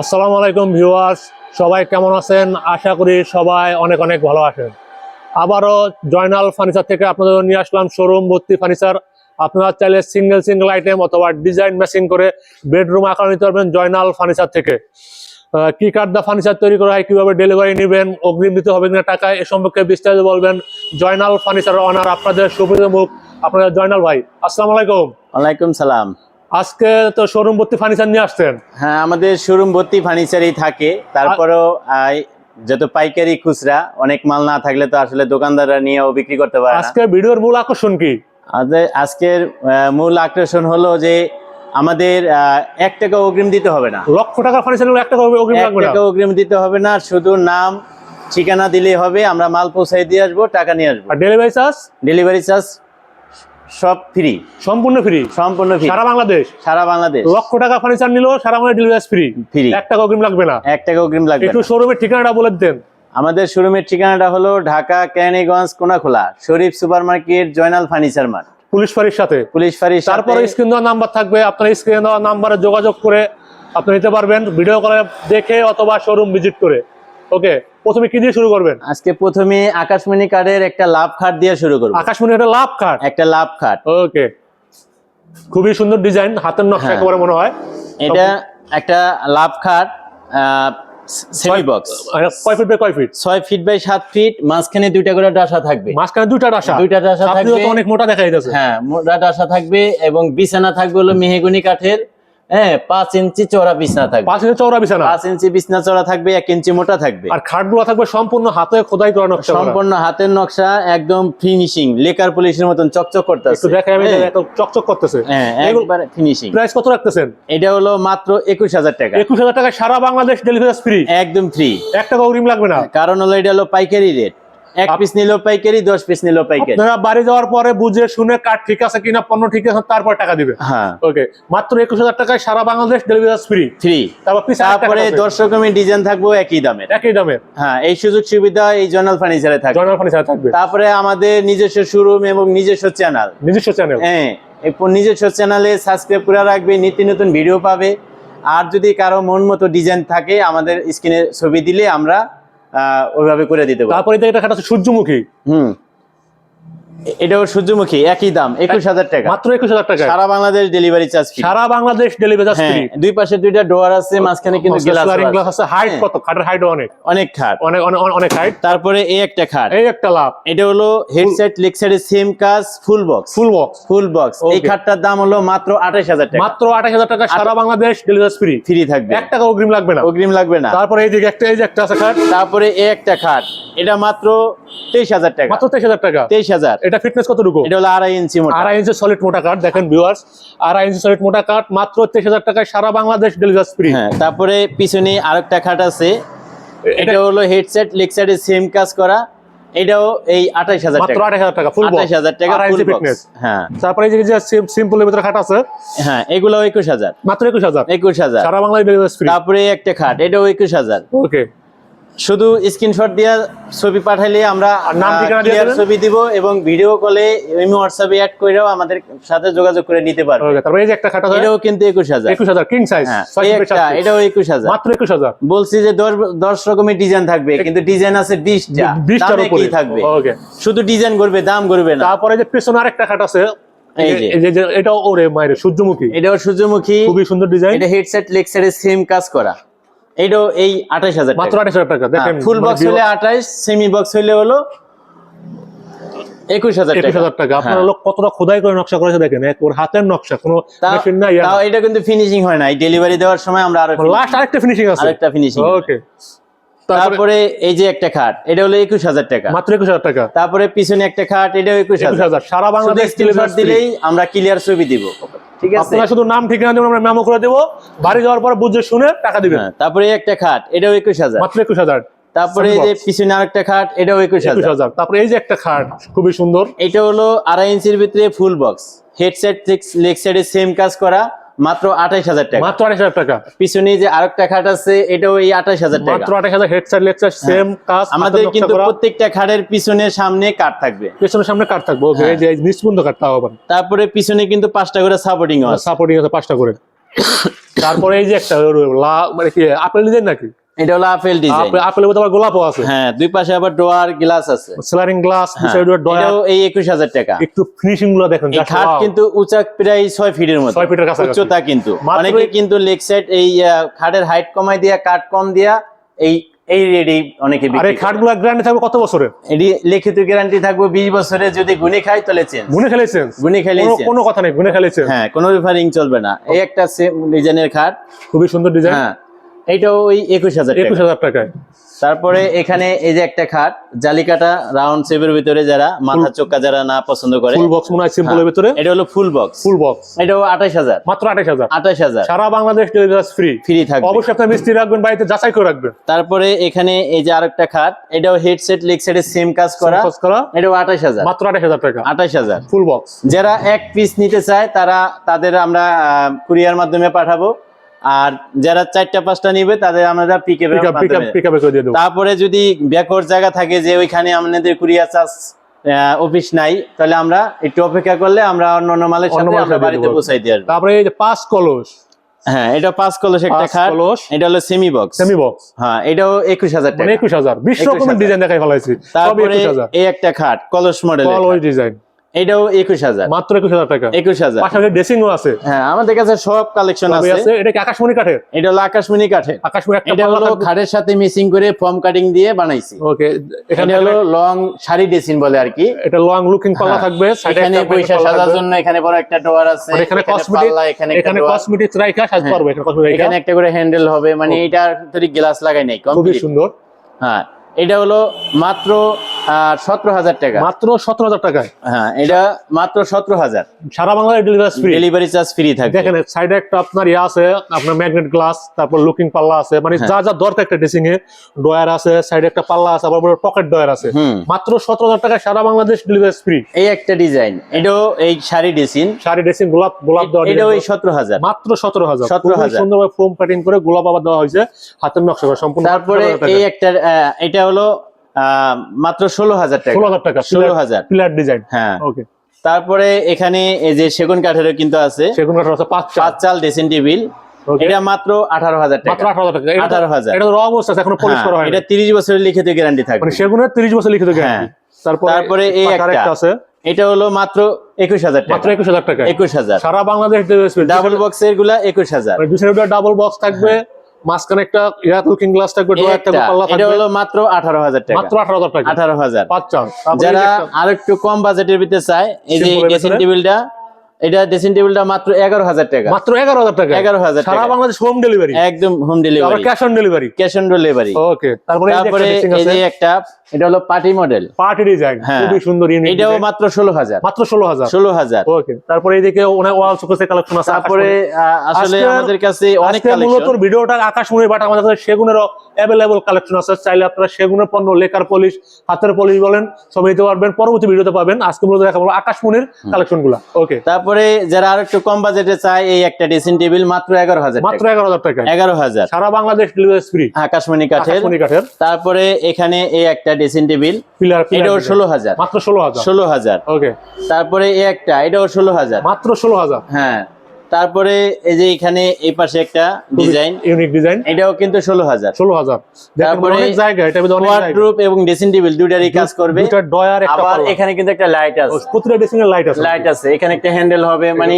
আসসালামু আলাইকুম ভিউয়ার্স, সবাই কেমন আছেন? আশা করি সবাই অনেক অনেক ভালো আছেন। আবারও জয়নাল ফার্নিচার থেকে আপনাদের নিয়ে আসলাম শোরুম ভর্তি ফার্নিচার। আপনারা চাইলে সিঙ্গেল সিঙ্গেল আইটেম অথবা ডিজাইন ম্যাচিং করে বেডরুম আকার নিতে পারবেন জয়নাল ফার্নিচার থেকে। কি কাঠ দা ফার্নিচার তৈরি করা হয়, কীভাবে ডেলিভারি নেবেন, অগ্রিম দিতে হবে কিনা টাকায়, এ সম্পর্কে বিস্তারিত বলবেন জয়নাল ফার্নিচার অনার আপনাদের সুবিধা মুখ, আপনাদের জয়নাল ভাই, আসসালামু আলাইকুম। ওয়ালাইকুম সালাম। আজকে তো শোরুম ভর্তি ফার্নিচার নিয়ে আসছেন। হ্যাঁ আমাদের শোরুম ভর্তি ফার্নিচারই থাকে। তারপরেও যত পাইকারি খুচরা অনেক মাল না থাকলে তো আসলে দোকানদাররা নিয়েও বিক্রি করতে পারে আজকে ভিডিওর মূল আকর্ষণ কি? আজকের মূল আকর্ষণ হলো যে আমাদের এক টাকা অগ্রিম দিতে হবে না। লক্ষ টাকা ফার্নিচার একটা অগ্রিম লাগবে না? টাকা অগ্রিম দিতে হবে না শুধু নাম ঠিকানা দিলেই হবে। আমরা মাল পৌঁছাই দিয়ে আসব টাকা নিয়ে আসব। ডেলিভারি চার্জ ডেলিভারি চার্জ সব ফ্রি সম্পূর্ণ ফ্রি সম্পূর্ণ ফ্রি সারা বাংলাদেশ। সারা বাংলাদেশ। লক্ষ টাকা ফার্নিচার নিলো সারা ডেলিভারি ফ্রি ফ্রি এক টাকা অগ্রিম লাগবে না। এক টাকা অগ্রিম লাগবে একটু শোরুমের ঠিকানাটা বলে দেন আমাদের শোরুমের ঠিকানাটা হলো Dhaka Keraniganj Konakhola Sharif super market Joynal furniture mart. Police ফাঁড়ির সাথে। পুলিশ ফাঁড়ির তারপরে স্ক্রিন দেওয়া নাম্বার থাকবে। আপনার স্ক্রিন দেওয়া নাম্বারে যোগাযোগ করে আপনি নিতে পারবেন। ভিডিও করে দেখে অথবা শোরুম ভিজিট করে। ওকে প্রথমে কি দিয়ে শুরু করবেন? আজকে প্রথমে আকাশমণি কার্ডের একটা লাভ খাট দিয়ে শুরু করব। আকাশমণি একটা লাভ কার্ড একটা লাভ খাট। ওকে খুবই সুন্দর ডিজাইন হাতের নকশা হ্যাঁ। একেবারে মনে হয়। এটা একটা লাভ খাট সেমি বক্স কয় ফিট বাই কয় ফিট ফিট বাই ফিট মাঝখানে দুইটা করে ডাসা থাকবে। মাঝখানে দুইটা ডাসা? দুইটা ডাসা আপনিও থাকবে। তো অনেক মোটা দেখা যাচ্ছে হ্যাঁ মোটা ডাসা থাকবে এবং বিছানা থাকবে হলো মেহেগুনি কাঠের। হ্যাঁ পাঁচ ইঞ্চি চওড়া বিছানা থাকবে। পাঁচ ইঞ্চি চৌড়া বিছানা? পাঁচ ইঞ্চি বিছানা চওড়া থাকবে এক ইঞ্চি মোটা থাকবে। আর খাটগুলো থাকবে সম্পূর্ণ হাতে খোদাই করা নকশা সম্পূর্ণ হাতের নকশা একদম ফিনিশিং লেকার পলিশের মতন চকচক করতেছে। একটু দেখে আমি একটু চকচক করতেছে। হ্যাঁ একবারে ফিনিশিং প্রাইস কত রাখতেছেন? এটা হলো মাত্র একুশ হাজার টাকা। একুশ হাজার টাকা সারা বাংলাদেশ ডেলিভারি ফ্রি একদম ফ্রি এক টাকা অগ্রিম লাগবে না। কারণ হলো এটা হলো পাইকারি রেট এক পিস নিলেও পাইকারি দশ পিস নিলেও পাইকারি। আপনারা বাড়ি যাওয়ার পরে বুঝে শুনে কার্ড ঠিক আছে কিনা পণ্য ঠিক আছে তারপর টাকা দিবে। হ্যাঁ। ওকে মাত্র একুশ হাজার টাকায় সারা বাংলাদেশ ডেলিভারি ফ্রি ফ্রি তারপর পিস তারপরে দর্শক আমি ডিজাইন থাকব একই দামের। একই দামে হ্যাঁ এই সুযোগ সুবিধা এই জর্নাল ফার্নিচারে থাকবে। জয়নাল ফার্নিচার থাকবে। তারপরে আমাদের নিজস্ব শোরুম এবং নিজস্ব চ্যানেল নিজস্ব চ্যানেল হ্যাঁ নিজস্ব চ্যানেলে সাবস্ক্রাইব করে রাখবে নিত্য নতুন ভিডিও পাবে। আর যদি কারও মন মতো ডিজাইন থাকে আমাদের স্ক্রিনে ছবি দিলে আমরা ওইভাবে করে দিতে পারব তারপরে এটা খাটা সূর্যমুখী। হুম। এটাও সূর্যমুখী একই দাম একুশ হাজার টাকা। মাত্র একুশ হাজার টাকা সারা বাংলাদেশ ডেলিভারি চার্জ সারা বাংলাদেশ ডেলিভারি হ্যাঁ ফ্রি দুই পাশে দুইটা ডোয়ার আছে মাঝখানে কিন্তু গ্লাস আছে। হাইট হ্যাঁ। কত? খাটের হাইট অনেক। অনেক খাট। অনেক অনেক হাইট তারপরে এই একটা খাট। এই একটা লাভ। এটা হলো হেডসেট লেগ সাইডের সেম কাজ full box full box full box এই খাটটার দাম হলো মাত্র আঠাশ হাজার টাকা। মাত্র আঠাশ হাজার টাকা সারা বাংলাদেশ ডেলিভারি ফ্রি ফ্রি থাকবে। এক টাকা অগ্রিম লাগবে না। অগ্রিম লাগবে না। তারপরে এই যে একটা এই যে একটা আছে খাট। তারপরে এই একটা খাট। এটা মাত্র তেইশ হাজার টাকা। মাত্র তেইশ হাজার টাকা। তেইশ হাজার। এটা ফিটনেস কতটুকু? এটা হলো আড়াই ইঞ্চি মোটা। আড়াই ইঞ্চি সলিড মোটা কাঠ দেখেন ভিউয়ার্স আড়াই ইঞ্চি সলিড মোটা কাঠ মাত্র তেইশ হাজার টাকায় সারা বাংলাদেশ ডেলিভারি ফ্রি হ্যাঁ তারপরে পিছনে আরেকটা খাট আছে। এটা হলো হেডসেট লেগ সাইডে সেম কাজ করা। এটাও এই আঠাইশ হাজার মাত্র হাজার টাকা ফুল আঠাইশ হাজার টাকা ফিটনেস হ্যাঁ। তারপরে এই যে- যে সিম্পলের ভিতরে খাট আছে। হ্যাঁ এগুলো একুশ হাজার। মাত্র একুশ হাজার। একুশ হাজার। সারা বাংলাদেশ ডেলিভারি ফ্রি তারপরে একটা খাট এটাও একুশ হাজার। ওকে শুধু স্ক্রিনশট দিয়ে ছবি পাঠাইলে আমরা নাম ঠিকানা ছবি দিব এবং ভিডিও কলে এমনি হোয়াটসঅ্যাপে অ্যাড করেও আমাদের সাথে যোগাযোগ করে নিতে পারবে। তারপরে এই যে একটা খাট এটাও কিন্তু একুশ হাজার। একুশ হাজার কিং সাইজ এই এটাও একুশ হাজার। মাত্র একুশ হাজার। বলছি যে দশ দশ রকমের ডিজাইন থাকবে কিন্তু ডিজাইন আছে বিশটা। বিশটার দামে উপরে। কি থাকবে? ওকে। শুধু ডিজাইন করবে দাম করবে না। তারপরে যে পেছনে আরেকটা খাট আছে এটাও ওরে মায়ের সূর্যমুখী। এটাও সূর্যমুখী। খুবই সুন্দর ডিজাইন এটা হেডসেট সাইডে সেম কাজ করা। এটাও এই হাজার মাত্র হাজার টাকা দেখেন ফুল মানে বক্স হলে সেমি বক্স হলে হলো একুশ হাজার একুশ টাকা। হাজার টাকা। আপনার হ্যাঁ। লোক কতটা খোদাই করে নকশা করেছে দেখেন ওর হাতের নকশা কোনো মেশিন না তাও এটা কিন্তু ফিনিশিং হয় না ডেলিভারি দেওয়ার সময় আমরা আরও লাস্ট আরেকটা ফিনিশিং আছে। আরেকটা ফিনিশিং ওকে তারপরে এই যে একটা খাট এটা হলো একুশ হাজার টাকা। মাত্র একুশ হাজার টাকা। তারপরে পিছনে একটা খাট এটাও একুশ হাজার। সারা বাংলাদেশ দিলেই আমরা ক্লিয়ার ছবি দিব। ঠিক আছে? আপনারা শুধু নাম ঠিকানা দেবেন আমরা মেমো করে দেব। বাড়ি যাওয়ার পর বুঝে শুনে টাকা দিবেন। হ্যাঁ, তারপরে একটা খাট এটাও একুশ হাজার। মাত্র একুশ হাজার। তারপরে এই যে পিছনে আরেকটা খাট এটাও একুশ একুশ হাজার। হাজার তারপরে এই যে একটা খাট খুবই সুন্দর। এটা হলো আড়াই ইঞ্চির ভিতরে ফুল বক্স হেডসেট লেগ সাইডে সেম কাজ করা। মাত্র আঠাইশ হাজার টাকা। মাত্র আঠাইশ হাজার টাকা। পিছনে যে আরেকটা খাট আছে এটাও এই আঠাইশ হাজার টাকা। মাত্র আঠাইশ হাজার হেডসেট লেকচার সেম কাজ আমাদের কিন্তু প্রত্যেকটা খাটের পিছনে সামনে কাঠ থাকবে। পিছনে সামনে কাঠ থাকবে ওকে এই যে নিষ্পন্দ কাটতে হবে তারপরে পিছনে কিন্তু পাঁচটা করে সাপোর্টিং আছে। সাপোর্টিং আছে পাঁচটা করে। তারপরে এই যে একটা লা মানে কি আপেল ডিজাইন নাকি? এটা হলো আপেল ডিজাইন আপেল আপেলের মধ্যে আবার গোলাপও আছে। হ্যাঁ দুই পাশে আবার ডোয়ার গ্লাস আছে। স্লারিং গ্লাস হ্যাঁ, এটাও এই একুশ হাজার টাকা। একটু ফিনিশিংগুলো দেখেন এই খাট কিন্তু প্রায় ফিটের মতো। ফিটের কাছাকাছি। উচ্চতা কিন্তু। অনেকে কিন্তু লেগ সাইড এই খাটের হাইট কমাই দিয়া কাট কম দিয়া এই এই রেডি অনেকে বিক্রি এই খাটগুলা গ্যারান্টি থাকবে কত বছরের এটি লিখিত গ্যারান্টি থাকবে বিশ বছরে। যদি গুনে খাই তাহলে চেঞ্জ গুনে খেলেছেন গুনে খেলেই কোনো- কথা নেই গুনে খেলেছেন হ্যাঁ কোনো রিফারিং চলবে না। এই একটা সেম ডিজাইনের খাট। খুবই সুন্দর ডিজাইন হ্যাঁ এইটাও ওই একুশ হাজার একুশ টাকা হাজার টাকায়। তারপরে এখানে এই যে একটা খাট জালিকাটা রাউন্ড শেপের ভিতরে যারা মাথা চোখা যারা না পছন্দ করে ফুল বক্স মনে হয় সিম্পলের হ্যাঁ। ভিতরে? এটা হলো ফুল বক্স ফুল বক্স এটাও আঠাশ হাজার। মাত্র আঠাশ হাজার। আঠাশ হাজার। সারা বাংলাদেশ ডেলিভারি ফ্রি ফ্রি থাকবে। অবশ্যই আপনার মিস্ত্রি রাখবেন বাড়িতে যাচাই করে রাখবেন। তারপরে এখানে এই যে আরেকটা খাট এটাও হেডসেট লেগ সেটে সেম কাজ করা। এটাও আঠাশ হাজার। মাত্র আঠাশ হাজার টাকা। আঠাশ হাজার। ফুল বক্স যারা এক পিস নিতে চায় তারা তাদের আমরা কুরিয়ার মাধ্যমে পাঠাবো। আর যারা চারটা পাঁচটা নিবে তাদের আমরা পিক আপ করে দিয়ে দেবো। তারপরে যদি ব্যাকওয়ার্ড জায়গা থাকে যে ওইখানে আমাদের কুরিয়ার চার্জ অফিস নাই তাহলে আমরা একটু অপেক্ষা করলে আমরা অন্য অন্য মালের সাথে আমরা বাড়িতে পৌঁছাই দিয়ে আসব। তারপরে এই যে পাঁচ কলস। হ্যাঁ এটা পাঁচ কলস একটা খাট। কলস। এটা হলো সেমি বক্স সেমি বক্স হ্যাঁ এটাও একুশ হাজার মানে টাকা একুশ হাজার। বিশ 21,000 রকমের ডিজাইন দেখাই ফেলাইছি। সব তারপরে এই একটা খাট কলস মডেল কলস ডিজাইন এটাও একুশ হাজার। মাত্র একুশ হাজার টাকা। একুশ হাজার। পাশাপাশি ড্রেসিংও আছে। হ্যাঁ আমাদের কাছে সব কালেকশন আছে। এটা কি আকাশমণি কাঠের? এটা হলো আকাশমণি কাঠের। আকাশমণি এটা হলো খাটের সাথে মিসিং করে ফর্ম কাটিং দিয়ে বানাইছি। ওকে এটা হলো লং শাড়ি ডেসিন বলে আর কি। এটা লং লুকিং পাল্লা হ্যাঁ। থাকবে এখানে পয়সা সাজার জন্য এখানে বড় একটা ডোয়ার আছে এখানে কসমেটিক এখানে এখানে। কসমেটিক্স রাইখা সাজতে হ্যাঁ। পারবে এখানে কসমেটিক এখানে একটা করে হ্যান্ডেল হবে মানে এটার গ্লাস লাগাই নাই খুবই সুন্দর। হ্যাঁ এটা হলো মাত্র সতেরো হাজার টাকা। মাত্র সতেরো হাজার টাকায়। হ্যাঁ এটা মাত্র সতেরো হাজার। সারা বাংলায় delivery free delivery charge free থাকবে দেখেন সাইডে একটা আপনার ইয়ে আছে আপনার ম্যাগনেট গ্লাস তারপর লুকিং পাল্লা আছে। মানে হ্যাঁ। যা যা দরকার একটা ড্রেসিং এ ডয়ার আছে সাইডে একটা পাল্লা আছে আবার পকেট ডয়ার আছে। মাত্র সতেরো হাজার টাকা সারা বাংলাদেশ ডেলিভারি ফ্রি এই একটা ডিজাইন এটাও এই শাড়ি ডেসিন শাড়ি ড্রেসিং গোলাপ গোলাপ দেওয়া এটাও এই সতেরো হাজার। মাত্র সতেরো হাজার। 17,000 সুন্দরভাবে ফোম কাটিং করে গোলাপ আবার দেওয়া হয়েছে। হাতের নকশা সম্পূর্ণ তারপরে এই একটা এটা হলো মাত্র ষোলো হাজার টাকা। ষোলো হাজার টাকা ষোলো হাজার। পিলার ডিজাইন হ্যাঁ। ওকে তারপরে এখানে এই যে সেগুন কাঠেরও কিন্তু আছে। সেগুন কাঠের আছে পাঁচ পাঁচ চাল ড্রেসিং টেবিল এটা মাত্র আঠারো হাজার টাকা। আঠারো হাজার এটা তো- 18,000 এটা র অবস্থা এখনও পলিশ হ্যাঁ, করা হয় এটা তিরিশ বছরের লিখিত গ্যারান্টি থাকবে। মানে সেগুনের তিরিশ বছর লিখিত হ্যাঁ। গ্যারান্টি তারপরে এই একটা। আছে। এটা হলো মাত্র একুশ হাজার মাত্র একুশ হাজার টাকা। একুশ হাজার। সারা বাংলাদেশ ডাবল বক্সেরগুলা একুশ হাজার। ডাবল বক্স থাকবে। মাঝখানে একটা লুকিং গ্লাস থাকবে থাকবে এটা হলো মাত্র আঠারো হাজার টাকা। মাত্র আঠারো হাজার টাকা। আঠারো হাজার। পাঁচ চার। তারপরে যারা এই যে একটা- আর একটু কম বাজেটের ভিতরে চায় এই যে ড্রেসিং টেবিলটা এটা ড্রেসিং টেবিলটা মাত্র এগারো হাজার টাকা। মাত্র এগারো হাজার টাকা। 11,000 সারা টাকা। বাংলাদেশ হোম ডেলিভারি একদম হোম আবার delivery cash on delivery cash on delivery okay তারপরে এই যে একটা এটা হলো পার্টি মডেল। পার্টি ডিজাইন হ্যাঁ। খুবই সুন্দর ইউনিক এটাও মাত্র ষোলো হাজার। মাত্র ষোলো হাজার? ষোলো হাজার। ওকে তারপরে ওয়াল শোকেসের কালেকশন আছে তারপরে আসলে আমাদের কাছে অনেক মূলত কালেকশন ভিডিওটা আকাশমণি বাট আমাদের কাছে সেগুনেরও অ্যাভেলেবল কালেকশন আছে। চাইলে আপনারা সেগুনের পণ্য লেকার পলিশ হাতের পলিশ বলেন সব নিতে পারবেন পরবর্তী ভিডিওতে পাবেন। আজকে মূলত দেখাবো আকাশমণির কালেকশনগুলা ওকে। তারপরে যারা আর একটু কম বাজেটে চায় এই একটা ড্রেসিং টেবিল মাত্র এগারো হাজার মাত্র এগারো হাজার টাকা। এগারো হাজার। সারা বাংলাদেশ ডেলিভারি ফ্রি আকাশমণি কাঠের। কাঠের। তারপরে এখানে এই একটা ড্রেসিং টেবিল এটাও ষোলো হাজার মাত্র ষোলো হাজার ষোলো হাজার ওকে তারপরে এই একটা এটাও ষোলো হাজার মাত্র ষোলো হাজার হ্যাঁ তারপরে এই যে এখানে এই পাশে একটা ডিজাইন ইউনিক ডিজাইন এটাও কিন্তু ষোলো হাজার ষোলো হাজার তারপরে জায়গা এবং ড্রেসিং টেবিল দুইটারই কাজ করবে। ডয়ার একটা আবার এখানে কিন্তু একটা লাইট আছে। প্রতিটা ড্রেসিং এর লাইট আছে। লাইট আছে এখানে একটা হ্যান্ডেল হবে মানে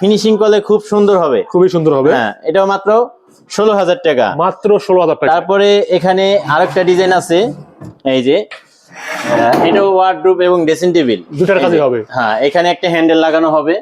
ফিনিশিং করলে খুব সুন্দর হবে। খুবই সুন্দর হবে। হ্যাঁ এটাও মাত্র ষোলো হাজার টাকা। মাত্র ষোলো হাজার টাকা। তারপরে এখানে আরেকটা ডিজাইন আছে এই যে ওয়ার্ডরোব এবং ড্রেসিং টেবিল দুটার কাজই হবে। হ্যাঁ এখানে একটা হ্যান্ডেল লাগানো হবে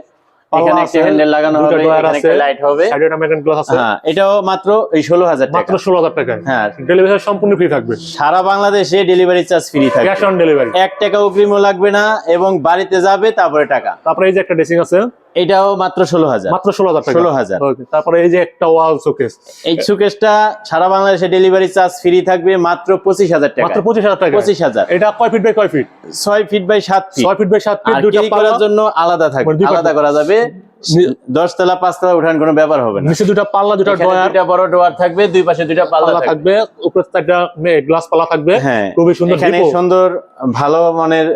এখানে একটা হ্যান্ডেল লাগানো হবে এখানে একটা লাইট হবে। সাইডে একটা ম্যাগনেট গ্লাস আছে। হ্যাঁ এটাও মাত্র এই ষোলো হাজার মাত্র টাকা। টাকায় হ্যাঁ ডেলিভারি সম্পূর্ণ ফ্রি থাকবে। সারা বাংলাদেশে ডেলিভারি চার্জ ফ্রি থাকবে। ক্যাশ অন ডেলিভারি এক টাকা অগ্রিমও লাগবে না এবং বাড়িতে যাবে তারপরে টাকা। তারপরে এই যে একটা ড্রেসিং আছে। এটাও মাত্র ষোলো হাজার। মাত্র ষোলো হাজার ষোলো হাজার। তারপরে এই যে একটা ওয়াল শোকেস। এই শোকেসটা সারা বাংলাদেশে ডেলিভারি চার্জ ফ্রি থাকবে মাত্র পঁচিশ হাজার টাকা। মাত্র পঁচিশ হাজার টাকা। পঁচিশ হাজার। এটা কয় ফিট বাই কয় ফিট ছয় ফিট বাই সাত ফিট ছয় ফিট বাই সাত ফিট পাল্লা করার জন্য আলাদা থাকবে। মানে আলাদা করা যাবে। দশতলা পাঁচতলা উঠান কোনো ব্যাপার হবে না। নিচে দুটা পাল্লা দুটা ডয়ার দুইটা বড় ডোয়ার থাকবে দুই পাশে দুইটা পাল্লা থাকবে। উপরে একটা গ্লাস পাল্লা থাকবে। হ্যাঁ খুবই সুন্দর এখানে সুন্দর ভালো মানের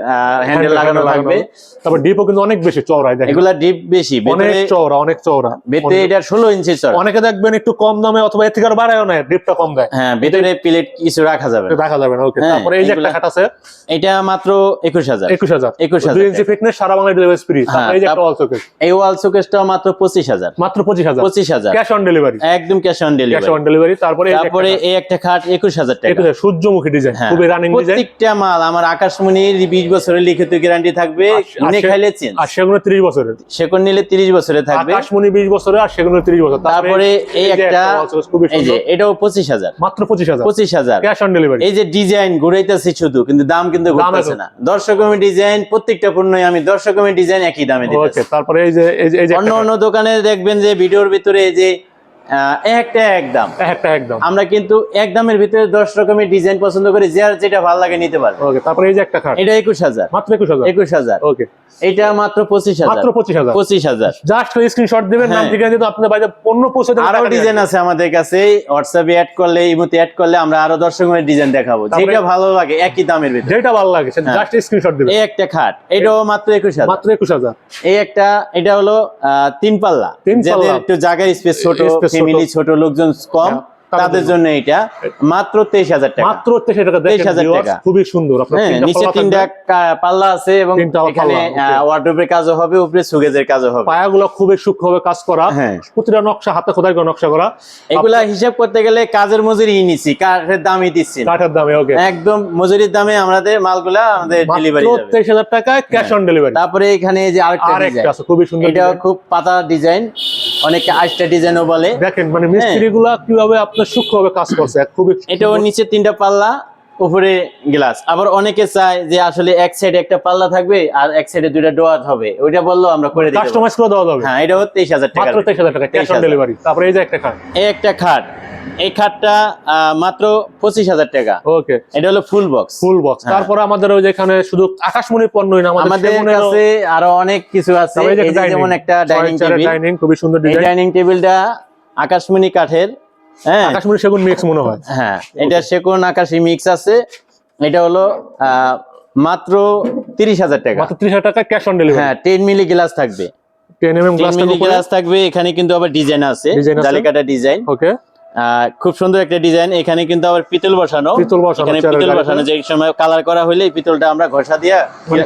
হ্যান্ডেল লাগানো থাকবে। তারপর ডিপো কিন্তু অনেক বেশি দেখেন। এগুলা ডিপ বেশি অনেক চওড়া অনেক চওড়া। ভেতরে এটা ষোলো ইঞ্চি চড়া অনেকে দেখবেন একটু কম দামে অথবা এর থেকে আরও বাড়ায়ও না ডিপটা কম দেয়। হ্যাঁ ভেতরে প্লেট কিছু রাখা যাবে। দেখা যাবে না ওকে হ্যাঁ, তারপরে এই যে একটা খাট আছে। এটা মাত্র একুশ হাজার। একুশ হাজার। 21,000 দুই ইঞ্চি ফিটনেস সারা বাংলা ডেলিভারি ফ্রি হ্যাঁ, এই যে একটা ওয়াল এই ওয়াল শোকেসটাও মাত্র পঁচিশ হাজার। মাত্র পঁচিশ হাজার। পঁচিশ হাজার। ক্যাশ অন ডেলিভারি একদম cash on cash delivery on delivery তারপরে তারপরে এই একটা খাট একুশ হাজার টাকা। সূর্যমুখী ডিজাইন হ্যাঁ। খুবই রানিং ডিজাইন প্রত্যেকটা মাল আমার আকাশমণির বিশ বছরের লিখিত গ্যারান্টি থাকবে খাইলে চেঞ্জ আর সেগুলো ত্রিশ বছরের। সেকন্ড নিলে তিরিশ বছরে থাকবে। আকাশমণি বিশ বছরের আর সেগুলো ত্রিশ বছর। তারপরে এই একটা এই যে এটাও পঁচিশ হাজার। মাত্র পঁচিশ হাজার। পঁচিশ হাজার। ক্যাশ অন ডেলিভারি এই যে ডিজাইন ঘুরাইতেছে শুধু কিন্তু দাম কিন্তু ঘুরতেছে না। দর্শকমি ডিজাইন প্রত্যেকটা পণ্যই আমি দর্শকমি ডিজাইন একই দামে ওকে তারপরে এই যে অন্য অন্য দোকানে দেখবেন যে ভিডিওর ভিতরে এই যে একটা এক দাম একটা- একদম। আমরা কিন্তু এক দামের ভিতরে দশ রকমের ডিজাইন পছন্দ করি যার যেটা ভালো লাগে নিতে পারবে। ওকে তারপরে এই যে একটা খাট। এটা একুশ হাজার। মাত্র একুশ হাজার? একুশ হাজার। ওকে এটা মাত্র পঁচিশ হাজার। মাত্র পঁচিশ হাজার। পঁচিশ হাজার। জাস্ট স্ক্রিনশট দিবেন নাম হ্যাঁ। ঠিকানা বাড়িতে পণ্য পৌঁছে আরও ডিজাইন আছে আমাদের কাছে হোয়াটসঅ্যাপে অ্যাড করলে ইমোতে অ্যাড করলে আমরা আরও দর্শকের ডিজাইন দেখাবো। যেটা ভালো লাগে একই দামের ভিতরে। যেটা ভালো লাগে সেটা হ্যাঁ। জাস্ট স্ক্রিনশট দিবেন। এই একটা খাট এটাও মাত্র একুশ হাজার। মাত্র একুশ হাজার। এই একটা এটা হলো আহ, তিন পাল্লা। তিন পাল্লা। একটু জায়গার স্পেস ছোট। ফ্যামিলি ছোট লোকজন কম হ্যাঁ, তাদের জন্য। এটা মাত্র তেইশ হাজার টাকা। মাত্র তেইশ টাকা। 23,000 viewers, টাকা। খুবই সুন্দর। হ্যাঁ নিচে তিনটা পাল্লা আছে এবং এখানে okay. কাজও হবে উপরে সুগেজের কাজও হবে। পায়াগুলো খুবই সূক্ষ্মভাবে কাজ করা। হ্যাঁ। প্রতিটা নকশা হাতে খোদাই করে নকশা করা। এগুলা হিসাব করতে গেলে কাজের মজুরি নিচ্ছি কাঠের দামই দিচ্ছি কাঠের দামে ওকে। একদম মজুরির দামে আমাদের মালগুলা আমাদের ডেলিভারি মাত্র তেইশ হাজার টাকা ক্যাশ অন ডেলিভারি তারপরে এখানে যে আরেকটা আছে খুবই সুন্দর এটা খুব পাতা ডিজাইন অনেকে ডিজাইনও বলে। দেখেন মানে মিস্ত্রিগুলো কীভাবে আপনার সূক্ষ্মভাবে কাজ করছে খুবই এটাও নিচে তিনটা পাল্লা উপরে গ্লাস। আবার অনেকে চায় যে আসলে এক সাইডে একটা পাল্লা থাকবে আর এক সাইডে দুইটা ডোয়ার হবে। ওইটা বলল আমরা করে দিই কাস্টমাইজ করে দেওয়া হবে হ্যাঁ এটা তেইশ হাজার টাকা মাত্র তেইশ হাজার টাকা ক্যাশ অন ডেলিভারি তারপরে এই যে একটা খাট। এই একটা খাট। এই খাটটা মাত্র পঁচিশ হাজার টাকা। ওকে এটা হলো ফুল বক্স ফুল বক্স। তারপরে আমাদের ওই যে এখানে শুধু আকাশমণি পণ্যই না আমাদের কাছে আরও অনেক কিছু আছে। যেমন একটা ডাইনিং টেবিল খুবই সুন্দর ডিজাইন ডাইনিং টেবিলটা আকাশমণি কাঠের হ্যাঁ। আকাশমণি সেগুন মিক্স মনে হয়। হ্যাঁ এটা সেগুন আকাশি মিক্স আছে। এটা হলো মাত্র তিরিশ হাজার টাকা। মাত্র ত্রিশ হাজার টাকা ক্যাশ অন ডেলিভারি হ্যাঁ টেন মিলি গ্লাস থাকবে। টেন এম গ্লাস থাকবে এখানে কিন্তু আবার ডিজাইন আছে। জালিকাটা ডিজাইন ওকে খুব সুন্দর একটা ডিজাইন এখানে কিন্তু আবার পিতল বসানো। পিতল বসানো, পিতল বসানো যে সময় কালার করা এই পিতলটা আমরা ঘষা দিয়া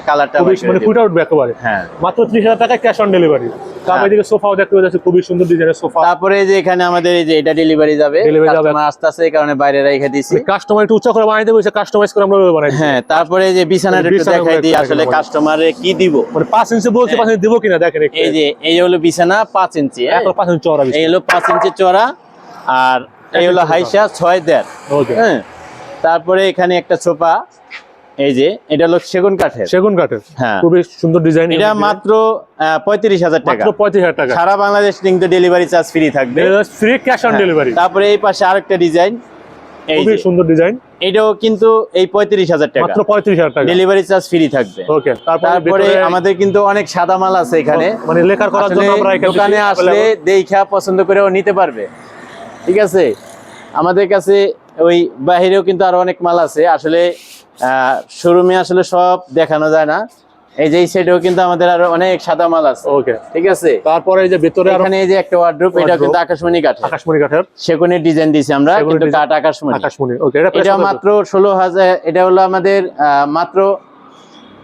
কালারটা মানে ফুট আউট একেবারে। হ্যাঁ। মাত্র ত্রিশ হাজার টাকা ক্যাশ অন ডেলিভারি তারপরে হ্যাঁ। এদিকে সোফাও দেখতে পাচ্ছি খুবই সুন্দর ডিজাইনের সোফা তারপরে যে এখানে আমাদের এই যে এটা ডেলিভারি যাবে। কাস্টমার আসতে এই কারণে বাইরে রেখে দিছি। কাস্টমার একটু উচ্চ করে বানাইতে বলছে কাস্টমাইজ করে আমরা বানাই হ্যাঁ তারপরে এই যে বিছানাটা একটু দেখাই দিই আসলে কাস্টমারে কি দিব। মানে পাঁচ ইঞ্চি বলছে পাঁচ ইঞ্চি দিব কিনা দেখেন এই যে এই হলো বিছানা পাঁচ ইঞ্চি হ্যাঁ? এখন পাঁচ ইঞ্চি চড়া এই হলো পাঁচ ইঞ্চি চড়া আর এই হলো হাইসা ছয় দেড়। হ্যাঁ তারপরে এখানে একটা সোফা এই যে এটা হলো সেগুন কাঠের। সেগুন কাঠের। হ্যাঁ। খুবই সুন্দর ডিজাইন এটা মাত্র পঁয়ত্রিশ হাজার টাকা। মাত্র পঁয়ত্রিশ হাজার টাকা। সারা বাংলাদেশ কিন্তু ডেলিভারি চার্জ ফ্রি থাকবে। Free cash on. ডেলিভারি তারপরে এই পাশে আরেকটা ডিজাইন খুবই সুন্দর ডিজাইন এটাও কিন্তু এই পঁয়ত্রিশ হাজার টাকা। মাত্র পঁয়ত্রিশ হাজার টাকা। ডেলিভারি চার্জ ফ্রি থাকবে। ওকে তারপরে তারপরে আমাদের কিন্তু অনেক সাদা মাল আছে এখানে। মানে লেখার করার জন্য আমরা দোকানে আসলে দেখা পছন্দ করেও নিতে পারবে। ঠিক আছে? আমাদের কাছে ওই বাহিরেও কিন্তু আরও অনেক মাল আছে। আসলে শোরুমে আসলে সব দেখানো যায় না। এই যে এই সাইডেও কিন্তু আমাদের আরও অনেক সাদা মাল আছে। ওকে। ঠিক আছে? তারপরে এই যে ভিতরে এখানে এই যে একটা ওয়ার্ড্রোপ এটা কিন্তু আকাশমণি কাঠের। আকাশমণি কাঠের। সেগুনের ডিজাইন দিছি আমরা কিন্তু কাঠ আকাশমণি। আকাশমণি ওকে এটা মাত্র ষোলো হাজার এটা হলো আমাদের আহ, মাত্র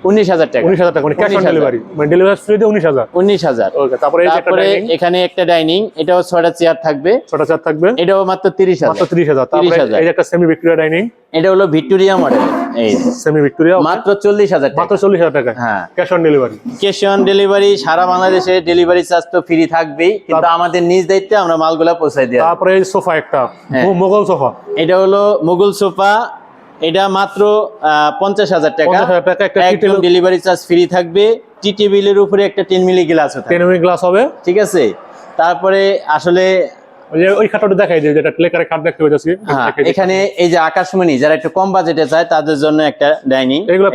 উনিশ হাজার টাকা। উনিশ হাজার টাকা ক্যাশ অন ডেলিভারি মানে ডেলিভারি উনিশ হাজার। উনিশ হাজার। ওকে তারপরে তারপরে এখানে একটা ডাইনিং এটাও ছয়টা চেয়ার থাকবে। ছোটা চার থাকবে? এটাও মাত্র তিরিশ মাত্র হাজার ত্রিশ হাজার। তারপরে 30,000 এই যে একটা সেমি ভিক্টোরিয়া ডাইনিং এটা হলো ভিক্টোরিয়া মডেল এই সেমি ভিক্টোরিয়া মাত্র চল্লিশ হাজার মাত্র চল্লিশ হাজার টাকা। হ্যাঁ। Cash on delivery cash on delivery সারা বাংলাদেশে ডেলিভারি চার্জ তো ফ্রি থাকবেই। কিন্তু আমাদের নিজ দায়িত্বে আমরা মালগুলা পৌঁছাই দিই তারপরে সোফা একটা হ্যাঁ। মো- মোগল সোফা। এটা হলো মুঘল সোফা এটা মাত্র পঞ্চাশ হাজার টাকা। একদম ডেলিভারি চার্জ ফ্রি থাকবে। টি টেবিলের উপরে একটা ten milli glass ten milli glass হবে। ঠিক আছে? তারপরে আসলে ওই খাটটা দেখাই যে যেটা লেকারে খাট দেখতে পেয়েছি হ্যাঁ এখানে এই যে আকাশমণি যারা একটু কম বাজেটে চায় তাদের জন্য একটা ডাইনিং এগুলো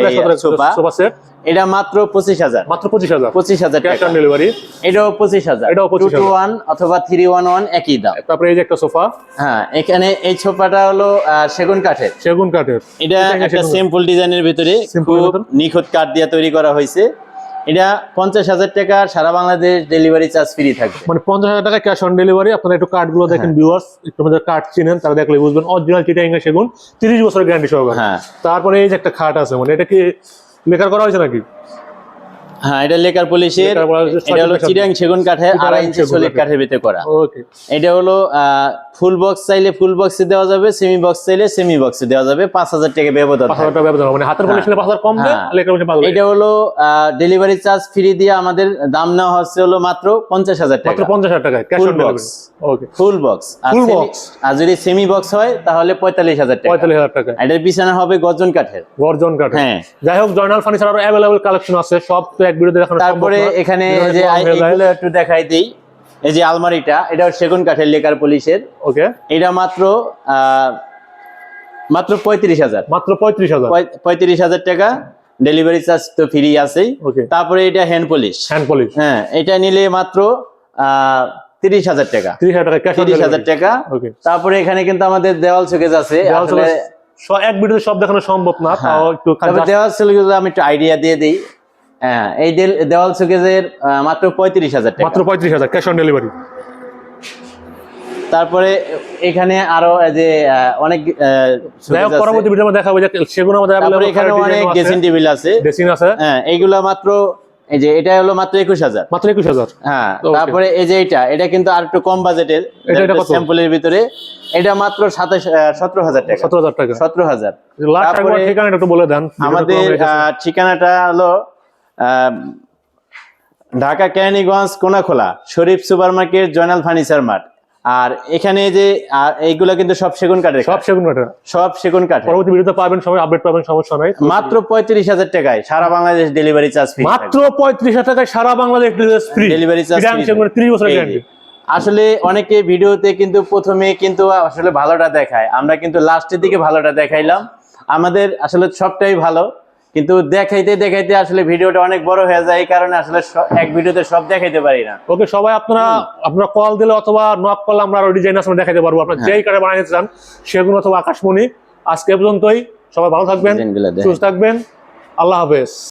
সোফা। সোফা সেট এটা মাত্র পঁচিশ হাজার। মাত্র পঁচিশ হাজার। পঁচিশ হাজার ক্যাশ অন ডেলিভারি এটাও পঁচিশ হাজার। এটাও 25,000 টু ওয়ান অথবা থ্রি ওয়ান ওয়ান একই দাম। তারপরে এই যে একটা সোফা। হ্যাঁ এখানে এই সোফাটা হলো সেগুন কাঠের। সেগুন কাঠের। এটা এটা একটা সিম্পল ডিজাইনের ভিতরে খুব নিখুঁত কাঠ দিয়ে তৈরি করা হয়েছে। এটা পঞ্চাশ হাজার টাকা সারা বাংলাদেশ ডেলিভারি চার্জ ফ্রি থাকবে। মানে পঞ্চাশ হাজার টাকা ক্যাশ অন ডেলিভারি আপনারা একটু কার্ডগুলো হ্যাঁ। দেখেন ভিউয়ার্স একটু আমাদের কার্ড চিনেন তারা দেখলে বুঝবেন। অরিজিনাল চিটাইং এর সেগুন তিরিশ বছর গ্যারান্টি সহকারে। হ্যাঁ। তারপরে এই যে একটা খাট আছে মানে এটা কি লেখার করা হয়েছে নাকি? হ্যাঁ এটা লেকার পলিশের এটা হলো চিরাং সেগুন চিটাগাং আড়াই ইঞ্চি সলিড কাঠের। কাঠের ভিতরে করা। ওকে এটা হলো ফুল বক্স চাইলে ফুল বক্সে দেওয়া যাবে সেমি বক্স চাইলে সেমি বক্সে দেওয়া যাবে। পাঁচ হাজার টাকা ব্যবধান টাকা। মানে হাতের কম হ্যাঁ। হাজার। এটা হলো ডেলিভারি চার্জ ফ্রি দিয়ে আমাদের দাম নেওয়া হচ্ছে হলো মাত্র পঞ্চাশ হাজার টাকা। পঞ্চাশ হাজার Full on box। Full box আর যদি সেমি বক্স হয় তাহলে পঁয়তাল্লিশ হাজার টাকা। পঁয়তাল্লিশ হাজার টাকা এটার পিছনে হবে গর্জন কাঠের। গর্জন কাঠ হ্যাঁ। যাই হোক জয়নাল ফার্নিচার আরও অ্যাভেলেবল কালেকশন আছে। সব তো এক ভিডিওতে দেখানো তারপরে এখানে যে একটু লং হয়ে যায়। এইগুলো একটু দেখাই দিই। এই যে আলমারিটা এটা সেগুন কাঠের লেকার পলিশের। ওকে। এটা মাত্র মাত্র পঁয়ত্রিশ হাজার। মাত্র পঁয়ত্রিশ হাজার। পঁয়ত্রিশ হাজার টাকা। ডেলিভারি চার্জ তো ফ্রি আছেই। তারপরে এটা হ্যান্ড পলিশ হ্যান্ড পলিশ হ্যাঁ এটা নিলে মাত্র তিরিশ হাজার টাকা। তিরিশ হাজার টাকা তিরিশ হাজার টাকা। ওকে। তারপরে এখানে কিন্তু আমাদের দেওয়াল শোকেজ আছে। দেওয়াল আসলে শোকেজ এক ভিডিওতে সব দেখানো সম্ভব না। তাও একটু খালি তবে just- দেওয়াল শোকেজ আমি একটু আইডিয়া দিয়ে দিই। হ্যাঁ এই দেওয়াল শোকেজের মাত্র পঁয়ত্রিশ হাজার টাকা। মাত্র পঁয়ত্রিশ হাজার ক্যাশ অন ডেলিভারি তারপরে এখানে আরও যে অনেক। পরবর্তী দেখাবো যে সেগুন আমাদের এখানে অনেক ড্রেসিং টেবিল আছে। ড্রেসিং আছে। হ্যাঁ এইগুলা মাত্র এই যে এটা হলো মাত্র একুশ হাজার। মাত্র একুশ হাজার। হ্যাঁ তারপরে এই যে এটা এটা কিন্তু আর একটু কম বাজেটের এটা- এটা কত? স্যাম্পলের ভিতরে। এটা মাত্র সাতাশ সতেরো হাজার টাকা। সতেরো হাজার টাকা। সতেরো হাজার। লাস্ট ঠিকানাটা একটু বলে দেন আমাদের ঠিকানাটা হলো Dhaka Keraniganj Konakhola Sharif super market Joynal furniture mart. আর এখানে যে এইগুলা কিন্তু সব সেগুন কাঠের সব সেগুন কাঠের। সব সেগুন কাঠের। পরবর্তী ভিডিওতে পাবেন সবাই আপডেট পাবেন সমস্যা নাই। মাত্র পঁয়ত্রিশ হাজার টাকায় সারা বাংলাদেশ ডেলিভারি চার্জ ফ্রি মাত্র পঁয়ত্রিশ হাজার টাকায় সারা বাংলাদেশ ফ্রি charge free সেগুন ত্রিশ যে। গ্যারান্টি আসলে অনেকে ভিডিওতে কিন্তু প্রথমে কিন্তু আসলে ভালোটা দেখায়। আমরা কিন্তু লাস্টের দিকে ভালোটা দেখাইলাম। আমাদের আসলে সবটাই ভালো। কিন্তু দেখাইতে দেখাইতে আসলে ভিডিওটা অনেক বড় হয়ে যায় এই কারণে আসলে এক ভিডিওতে সব দেখাইতে পারি না। ওকে সবাই আপনারা আপনারা কল দিলে অথবা নক করলে আমরা আরও ডিজাইন আসলে দেখাতে পারব। আপনারা যেই কারে বানাইতে চান সেগুন অথবা আকাশমণি। আজকে পর্যন্তই। সবাই ভালো থাকবেন সুস্থ থাকবেন। আল্লাহ হাফেজ।